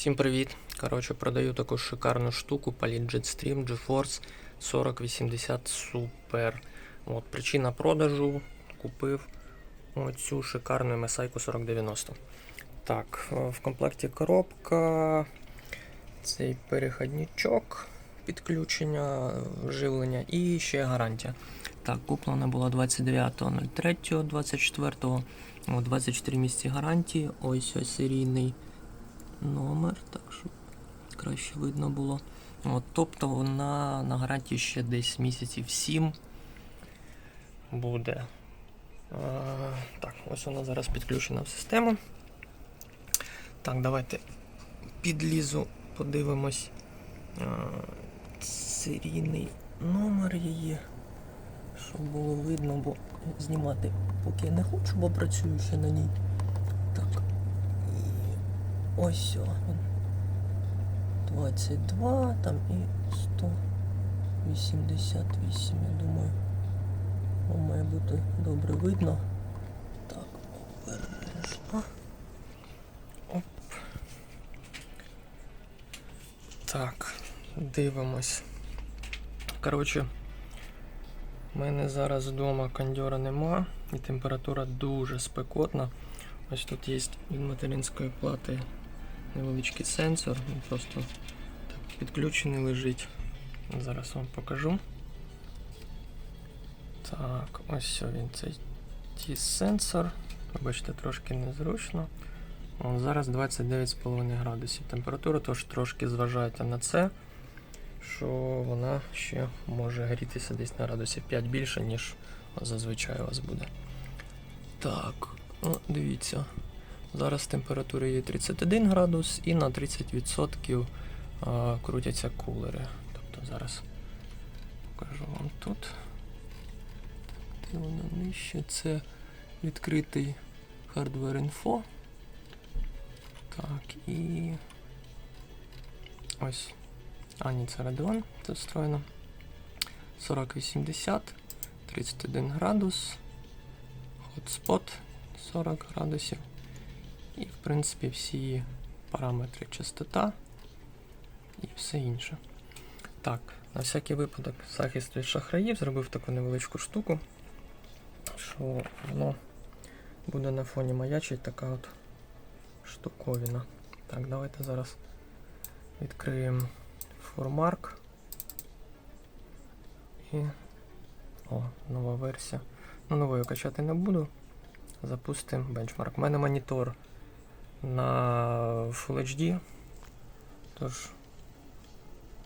Всім привіт! Коротше, продаю таку шикарну штуку Palit Jetstream GeForce 4080 Super. От, причина продажу купив оцю шикарну MSI 4090. Так, е, в комплекті коробка, цей переходничок підключення, живлення і ще гарантія. Так, куплена була 29.03.24. 24 місяці гарантії. Ось ось серійний номер, так щоб краще видно було. От, тобто вона на гарантії ще десь місяців 7 буде. А, так, ось вона зараз підключена в систему. Так, давайте підлізу, подивимось а, серійний номер її. Щоб було видно, бо знімати поки я не хочу, бо працюю ще на ній. Ось він. 22 там і 188, я думаю. О, має бути добре видно. Так, обережно. Оп. Так, дивимось. Коротше, у мене зараз вдома кондьора нема і температура дуже спекотна. Ось тут є від материнської плати невеличкий сенсор, він просто так підключений лежить. Зараз вам покажу. Так, ось він цей T-сенсор. Бачите, трошки незручно. О, зараз 29,5 градусів температура, тож трошки зважайте на це, що вона ще може грітися десь на градусів 5 більше, ніж зазвичай у вас буде. Так, о, дивіться. Зараз температура є 31 градус і на 30% крутяться кулери. Тобто зараз покажу вам тут. Де воно нижче? Це відкритий Hardware Info. Так, і ось. А, ні, це Radeon, це встроєно. 4080, 31 градус, Hotspot 40 градусів. І, в принципі, всі параметри частота і все інше. Так, на всякий випадок захист від шахраїв зробив таку невеличку штуку, що воно буде на фоні маячить така от штуковина. Так, давайте зараз відкриємо формарк. І. О, нова версія. Ну, новою качати не буду. Запустимо бенчмарк. У мене монітор на Full HD. Тож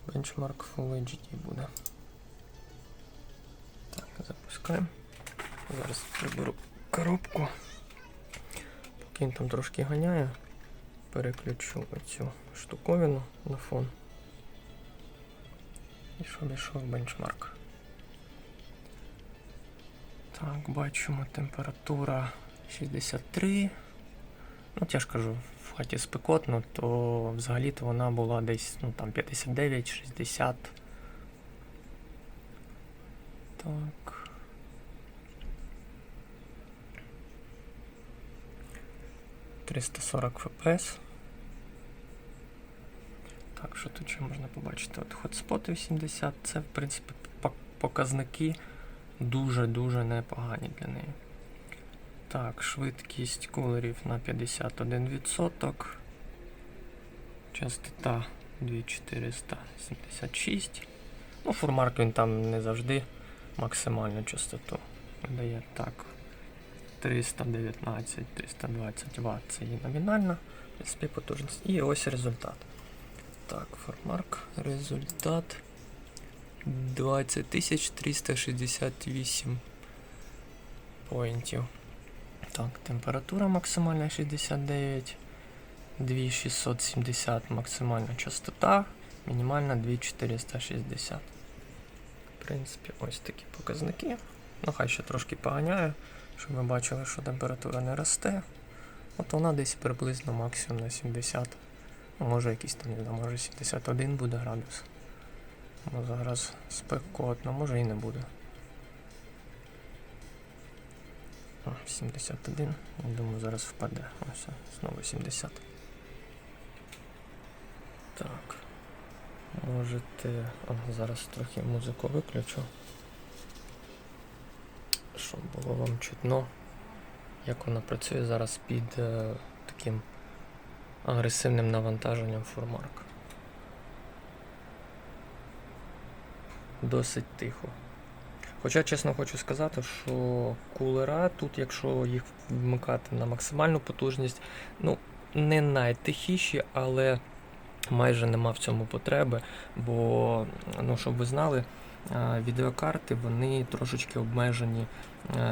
бенчмарк Full HD буде. Так, запускаємо. Зараз приберу коробку. Поки він там трошки ганяє, переключу оцю штуковину на фон. І щоб ішов бенчмарк. Так, бачимо температура 63. Ну, я ж кажу, в хаті спекотно, то взагалі-то вона була десь ну, там 59-60. Так. Триста сорок фпс. Так, що тут ще можна побачити? От хотспоти 80, це в принципі показники дуже-дуже непогані для неї. Так, швидкість кулерів на 51%. Частота 2476. Ну, фурмарк він там не завжди максимальну частоту видає. Так. 319-320 Вт це її номінальна в принципі, потужність. І ось результат. Так, фурмарк, результат 20368 поінтів. Так, температура максимальна 69, 2670 максимальна частота, мінімальна 2460. В принципі, ось такі показники. Ну, хай ще трошки поганяю, щоб ви бачили, що температура не росте. От вона десь приблизно максимум на 70. Ну, може якийсь там, не знаю, може 71 буде градус. Ну, зараз спекотно, може і не буде. О, 71. Я думаю, зараз впаде. Ось, знову 70. Так. можете. О, зараз трохи музику виключу. Щоб було вам чутно, як вона працює зараз під е, таким агресивним навантаженням фурмарк. Досить тихо. Хоча, чесно хочу сказати, що кулера тут, якщо їх вмикати на максимальну потужність, ну, не найтихіші, але майже нема в цьому потреби, бо, ну, щоб ви знали, відеокарти вони трошечки обмежені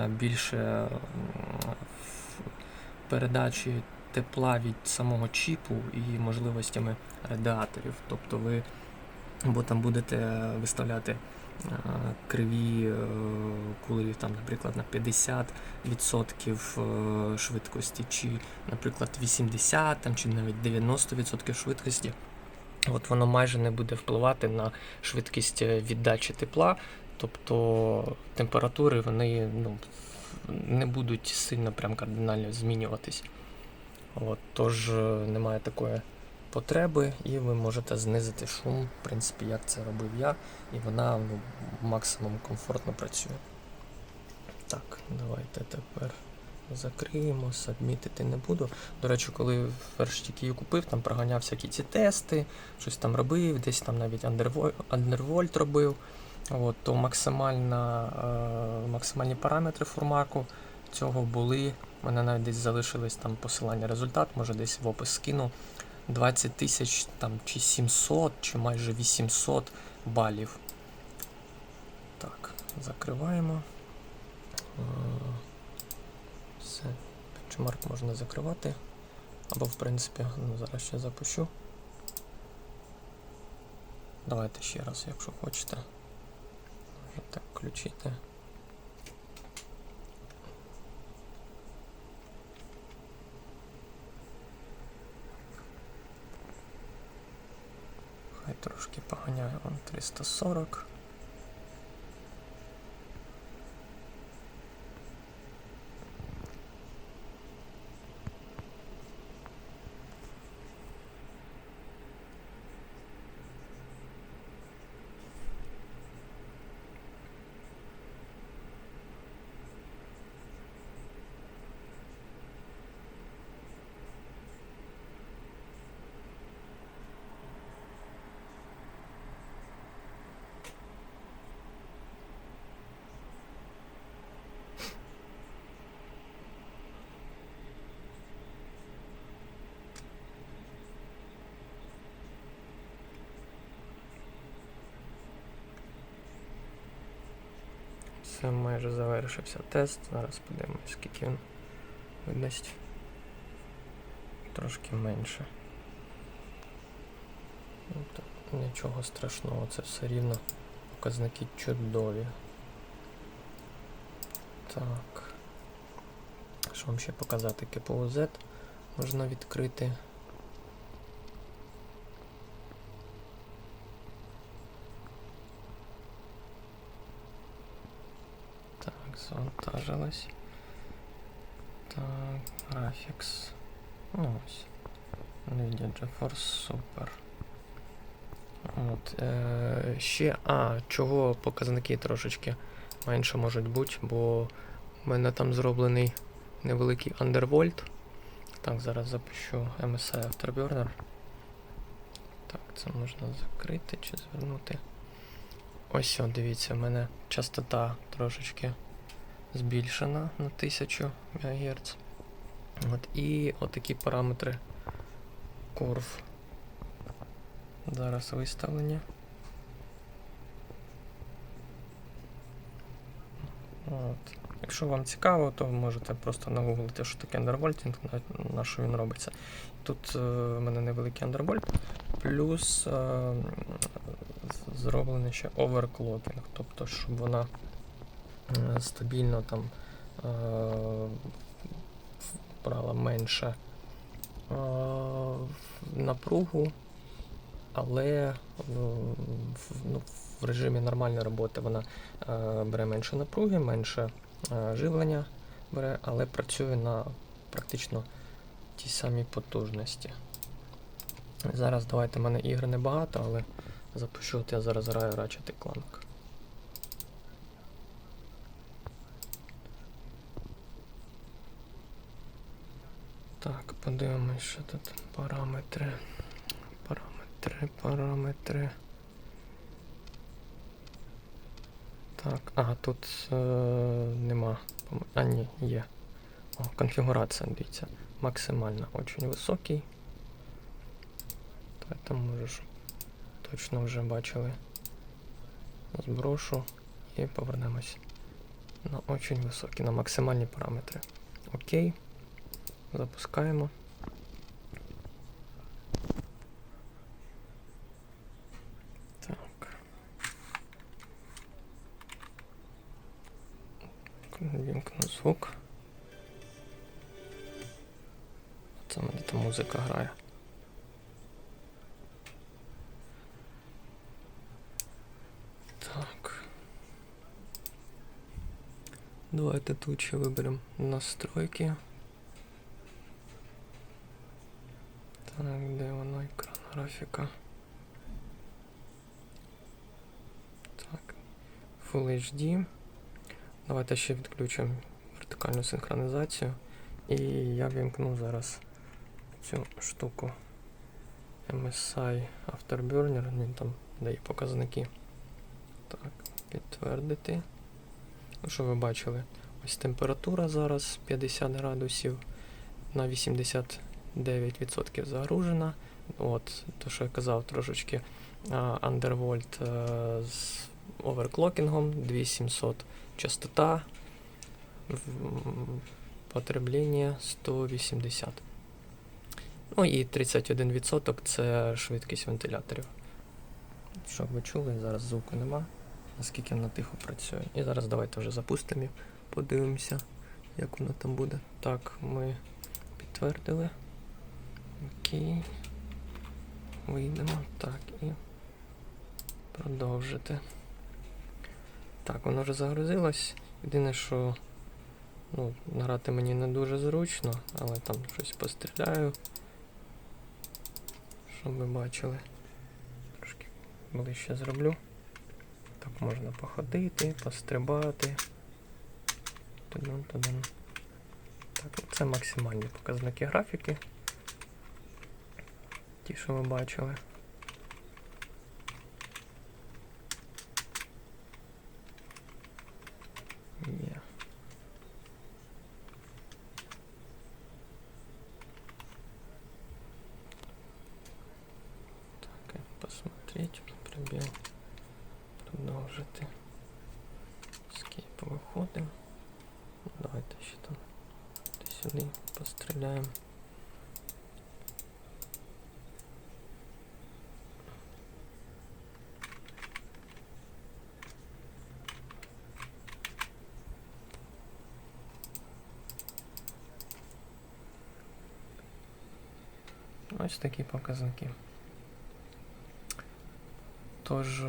більше в передачі тепла від самого чіпу і можливостями радіаторів. Тобто ви або там будете виставляти криві е, кулерів, там, наприклад, на 50% е, швидкості, чи, наприклад, 80 там, чи навіть 90% швидкості. От воно майже не буде впливати на швидкість е, віддачі тепла, тобто температури вони ну, не будуть сильно прям кардинально змінюватись. От, тож е, немає такої потреби, і ви можете знизити шум, в принципі, як це робив я, і вона ну, максимум комфортно працює. Так, давайте тепер закриємо, сабмітити не буду. До речі, коли вперше тільки її купив, там проганяв всякі ці тести, щось там робив, десь там навіть андервольт, робив. От, то максимальна, е, максимальні параметри формаку цього були. У мене навіть десь залишились там посилання результат, може десь в опис скину. 20 тисяч там чи 700, чи майже 800 балів. Так, закриваємо. Е, Все, бенчмарк можна закривати. Або, в принципі, ну, зараз ще запущу. Давайте ще раз, якщо хочете. Можете включити. Хай трошки поганяє он 340. Все майже завершився тест. Зараз подивимось, скільки він видасть. Трошки менше. Ну, нічого страшного, це все рівно показники чудові. Так. Що вам ще показати? КПО Z можна відкрити. Так, завантажилось. Так, графікс. Ну ось. Nvidia GeForce Super. От, е, ще, а, чого показники трошечки менше можуть бути, бо в мене там зроблений невеликий undervolt. Так, зараз запущу MSI Afterburner. Так, це можна закрити чи звернути. Ось, дивіться, в мене частота трошечки збільшена на 1000 МГц. От, і отакі параметри Curve. Зараз виставлені. От. Якщо вам цікаво, то можете просто нагуглити, що таке андервольтінг, на, що він робиться. Тут е, в мене невеликий андервольт, плюс е, зроблений ще оверклокінг, тобто, щоб вона стабільно там е, брала менше е, напругу, але ну, в, режимі нормальної роботи вона е, бере менше напруги, менше е, живлення бере, але працює на практично тій самій потужності. Зараз давайте в мене ігр небагато, але Запишу, от я зараз граю Ratchet Clank. Так, подивимось, що тут параметри. Параметри, параметри. Так, а, тут е, нема. А, ні, є. О, конфігурація, дивіться. Максимально очень високий. Так, там можеш. Точно вже бачили. Зброшу і повернемось на очень високі, на максимальні параметри. Окей. Запускаємо. Так. Вімкну звук. Це мене там музика грає. Так. Давайте тут ще виберемо настройки. Так, де воно екран графіка? Так. Full HD. Давайте ще відключимо вертикальну синхронізацію. І я вімкну зараз цю штуку. MSI Afterburner, він там дає показники. Так, підтвердити. Ну, що ви бачили? Ось температура зараз 50 градусів на 89% загружена. От, то, що я казав, трошечки а, Undervolt е, з оверклокінгом, 2700 частота, потреблення 180. Ну і 31% це швидкість вентиляторів. Щоб ви чули, зараз звуку нема, наскільки воно тихо працює. І зараз давайте вже запустимо, подивимося, як воно там буде. Так, ми підтвердили. Окей. Вийдемо. Так, і продовжити. Так, воно вже загрузилось. Єдине, що ну, грати мені не дуже зручно, але там щось постріляю. Щоб ви бачили. Трошки ближче зроблю. Так можна походити, пострибати. Тудун, тудун. Так, це максимальні показники графіки. Ті, що ви бачили. Є. Так, и посмотреть, пробел, продовжити. Скейп виходимо. Давайте ще там десь сюди постріляємо. Ось такі показники. Тож, е,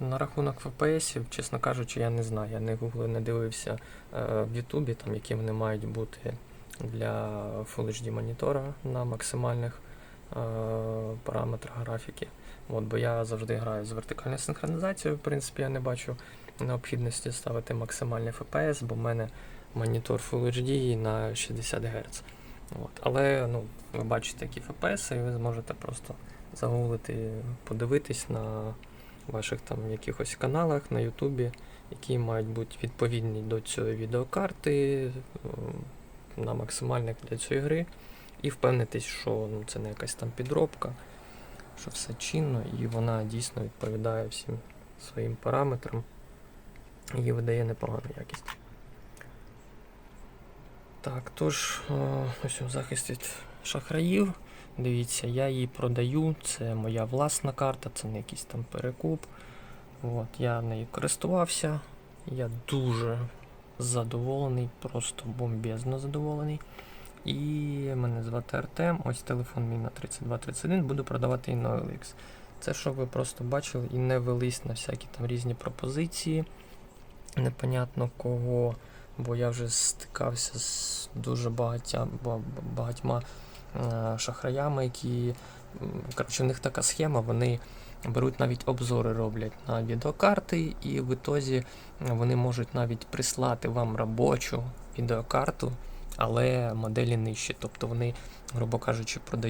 на рахунок FPS, чесно кажучи, я не знаю. Я не гуглив, не дивився е, в Ютубі, там, які вони мають бути для Full HD монітора на максимальних е, параметрах графіки. От, бо я завжди граю з вертикальною синхронізацією. В принципі, я не бачу необхідності ставити максимальний FPS, бо в мене монітор Full HD на 60 Гц. От. Але ну, ви бачите, які FPS, і ви зможете просто загуглити, подивитись на ваших там якихось каналах на Ютубі, які мають бути відповідні до цієї відеокарти на максимальних для цієї гри, і впевнитись, що ну, це не якась там підробка, що все чинно, і вона дійсно відповідає всім своїм параметрам і видає непогану якість. Так, тож, е, ось захист від шахраїв. Дивіться, я її продаю, це моя власна карта, це не якийсь там перекуп. От, я нею користувався. Я дуже задоволений, просто бомбезно задоволений. І мене звати Артем, ось телефон мій на 3231, буду продавати і на OLX. Це щоб ви просто бачили і не велись на всякі там різні пропозиції. Непонятно кого, бо я вже стикався з дуже багатя, багатьма е, шахраями, які коротше, в них така схема, вони беруть навіть обзори роблять на відеокарти, і в ітозі вони можуть навіть прислати вам робочу відеокарту, але моделі нижчі. Тобто вони, грубо кажучи, продають.